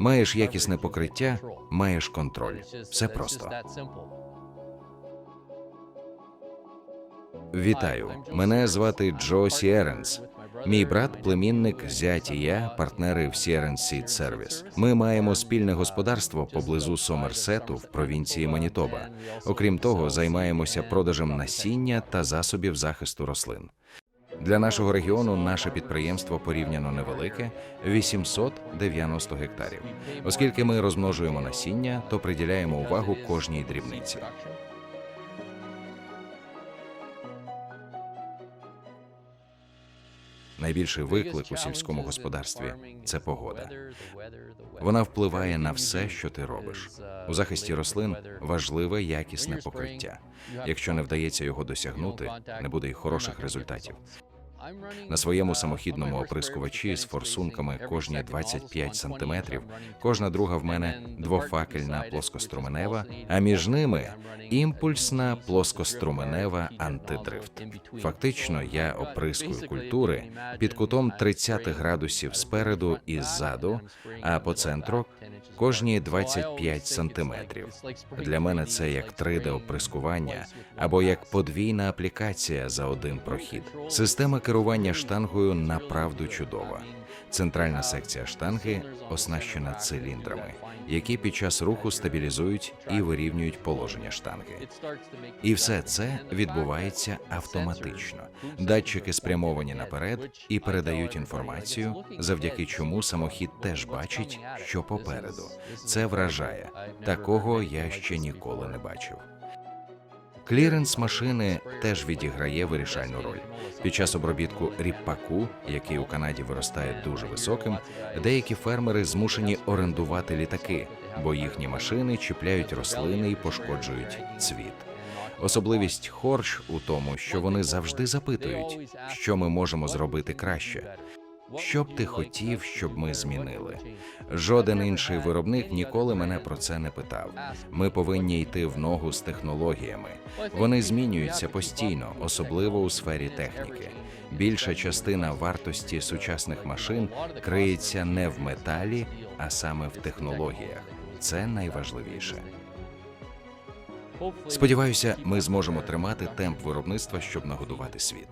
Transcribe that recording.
Маєш якісне покриття, маєш контроль. Все просто. Вітаю, мене звати Джо Сіеренс. Мій брат, племінник, зять і я, партнери в Sierra Seed Service. Ми маємо спільне господарство поблизу Сомерсету в провінції Манітоба. Окрім того, займаємося продажем насіння та засобів захисту рослин. Для нашого регіону наше підприємство порівняно невелике 890 гектарів. Оскільки ми розмножуємо насіння, то приділяємо увагу кожній дрібниці. Найбільший виклик у сільському господарстві це погода. Вона впливає на все, що ти робиш. У захисті рослин важливе якісне покриття. Якщо не вдається його досягнути, не буде й хороших результатів. На своєму самохідному оприскувачі з форсунками кожні 25 сантиметрів, кожна друга в мене двофакельна плоскоструменева, а між ними імпульсна плоскоструменева антидрифт. Фактично, я оприскую культури під кутом 30 градусів спереду і ззаду, а по центру кожні 25 сантиметрів. Для мене це як 3D оприскування або як подвійна аплікація за один прохід. Система керування штангою направду чудова. Центральна секція штанги оснащена циліндрами, які під час руху стабілізують і вирівнюють положення штанги. І все це відбувається автоматично. Датчики спрямовані наперед і передають інформацію, завдяки чому самохід теж бачить, що попереду. Це вражає. Такого я ще ніколи не бачив. Кліренс машини теж відіграє вирішальну роль. Під час обробітку ріпаку, який у Канаді виростає дуже високим, деякі фермери змушені орендувати літаки, бо їхні машини чіпляють рослини і пошкоджують цвіт. Особливість хорш у тому, що вони завжди запитують, що ми можемо зробити краще. Що б ти хотів, щоб ми змінили? Жоден інший виробник ніколи мене про це не питав. Ми повинні йти в ногу з технологіями. Вони змінюються постійно, особливо у сфері техніки. Більша частина вартості сучасних машин криється не в металі, а саме в технологіях. Це найважливіше. Сподіваюся, ми зможемо тримати темп виробництва, щоб нагодувати світ.